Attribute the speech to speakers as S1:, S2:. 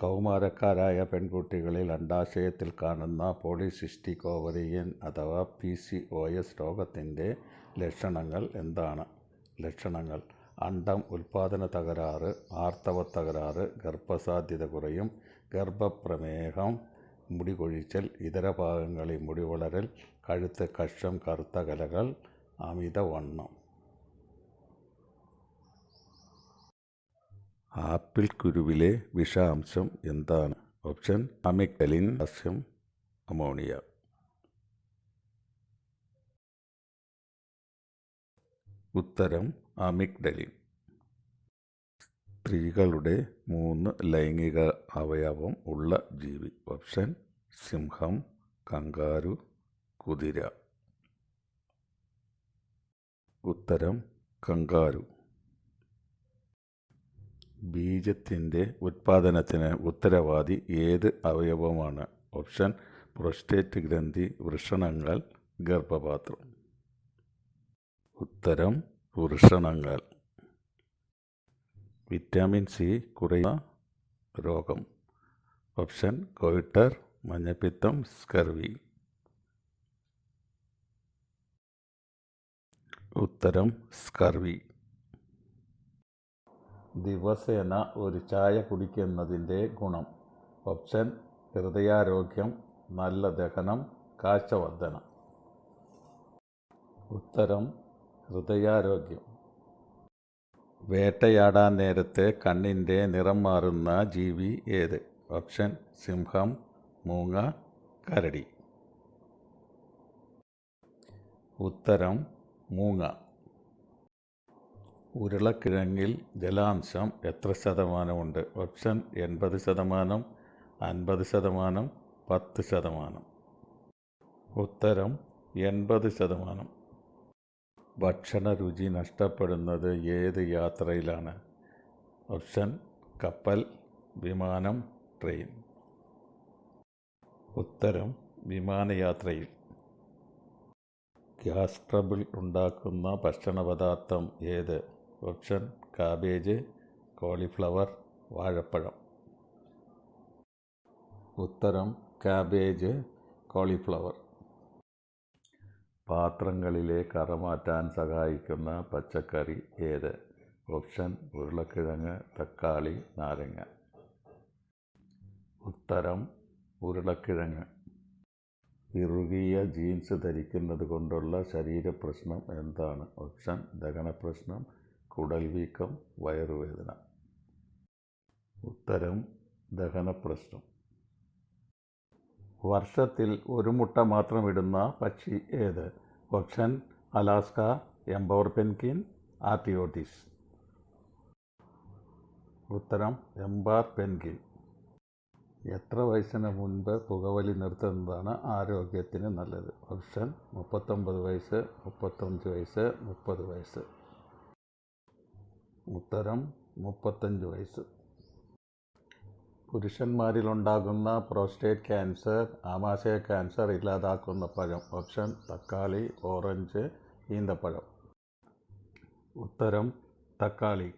S1: കൗമാരക്കാരായ പെൺകുട്ടികളിൽ അണ്ഡാശയത്തിൽ കാണുന്ന പോളിസിസ്റ്റിക് ഓവറിയൻ അഥവാ പി സി ഒ എസ് രോഗത്തിന്റെ ലക്ഷണങ്ങൾ എന്താണ്? ലക്ഷണങ്ങൾ. അണ്ടം ഉൽപാദന തകരാറ് ആർത്തവത്തകരാറ് ഗർഭസാധ്യത കുറയും ഗർഭപ്രമേഹം മുടി കൊഴിച്ചൽ ഇതര ഭാഗങ്ങളിൽ മുടി വളരൽ കഴുത്ത് കഷം കറുത്ത കലകൾ അമിതവണ്ണം. ആപ്പിൾ കുരുവിലെ വിഷാംശം എന്താണ്? Option amygdalin calcium ammonia. ഉത്തരം അമിക്ഡലിൻ സ്ത്രീകളുടെ മൂന്ന് ലൈംഗിക അവയവം ഉള്ള ജീവി. ഓപ്ഷൻ സിംഹം കങ്കാരു കുതിര. ഉത്തരം കങ്കാരു. ബീജത്തിന്റെ ഉത്പാദനത്തിന് ഉത്തരവാദി ഏത് അവയവമാണ്? ഓപ്ഷൻ പ്രൊസ്റ്റേറ്റ് ഗ്രന്ഥി വൃഷണങ്ങൾ ഗർഭപാത്രം. ഉത്തരം വൃഷണങ്ങൾ. വിറ്റാമിൻ സി കുറയുന്ന രോഗം. ഓപ്ഷൻ കോയിട്ടർ മഞ്ഞപ്പിത്തം സ്കർവി. ഉത്തരം സ്കർവി. ദിവസേന ഒരു ചായ കുടിക്കുന്നതിന്റെ ഗുണം. ഓപ്ഷൻ ഹൃദയാരോഗ്യം നല്ല ദഹനം കാഴ്ചവർദ്ധന. ഉത്തരം ഹൃദയാരോഗ്യം. വേട്ടയാടാൻ നേരത്തെ കണ്ണിന്റെ നിറം മാറുന്ന ജീവി ഏത്? ഓപ്ഷൻ സിംഹം മൂങ്ങ കരടി. ഉത്തരം മൂങ്ങ. ഉരുളക്കിഴങ്ങിൽ ജലാംശം എത്ര ശതമാനമുണ്ട്? ഓപ്ഷൻ എൺപത് ശതമാനം അൻപത് ശതമാനം പത്ത് ശതമാനം. ഉത്തരം എൺപത് ശതമാനം. ഭക്ഷണ രുചി നഷ്ടപ്പെടുന്നത് ഏത് യാത്രയിലാണ്? ഓപ്ഷൻ കപ്പൽ വിമാനം ട്രെയിൻ. ഉത്തരം വിമാനയാത്രയിൽ. ഗ്യാസ് ട്രബിൾ ഉണ്ടാക്കുന്ന ഭക്ഷണപദാർത്ഥം ഏത്? ഓപ്ഷൻ കാബേജ് കോളിഫ്ലവർ വാഴപ്പഴം. ഉത്തരം കാബേജ് കോളിഫ്ലവർ. പാത്രങ്ങളിലെ കറ മാറ്റാൻ സഹായിക്കുന്ന പച്ചക്കറി ഏത്? ഓപ്ഷൻ ഉരുളക്കിഴങ്ങ് തക്കാളി നാരങ്ങ. ഉത്തരം ഉരുളക്കിഴങ്ങ്. ഇറുകിയ ജീൻസ് ധരിക്കുന്നത് കൊണ്ടുള്ള ശരീരപ്രശ്നം എന്താണ്? ഓപ്ഷൻ ദഹനപ്രശ്നം കുടൽ വീക്കം വയറുവേദന. ഉത്തരം ദഹനപ്രശ്നം. വർഷത്തിൽ ഒരു മുട്ട മാത്രം ഇടുന്ന പക്ഷി ഏത്? ഓപ്ഷൻ അലാസ്ക എംപവർ പെൻകിൻ ആർട്ടിയോട്ടിസ്. ഉത്തരം എംബാർ പെൻകിൻ എത്ര വയസ്സിന് മുൻപ് പുകവലി നിർത്തുന്നതാണ് ആരോഗ്യത്തിന് നല്ലത്? ഓപ്ഷൻ മുപ്പത്തൊമ്പത് വയസ്സ് മുപ്പത്തഞ്ച് വയസ്സ് മുപ്പത് വയസ്സ്. ഉത്തരം മുപ്പത്തഞ്ച് വയസ്സ്. പുരുഷന്മാരിലുണ്ടാകുന്ന പ്രോസ്റ്റേറ്റ് ക്യാൻസർ ആമാശയ ക്യാൻസർ ഇല്ലാതാക്കുന്ന പഴം. ഓപ്ഷൻ തക്കാളി ഓറഞ്ച് ഈന്തപ്പഴം. ഉത്തരം തക്കാളി.